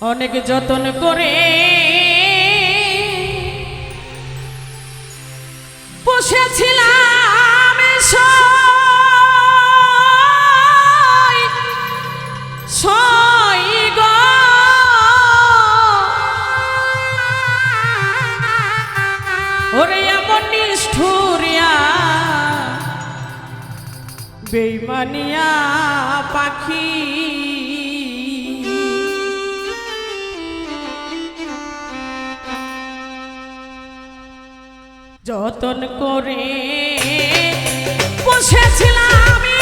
অনেক যতন করে বসেছিলাম ওরে এমন নিষ্ঠুরিয়া বেইমানিয়া পাখি। যতন করে। বসেছিলাম আমি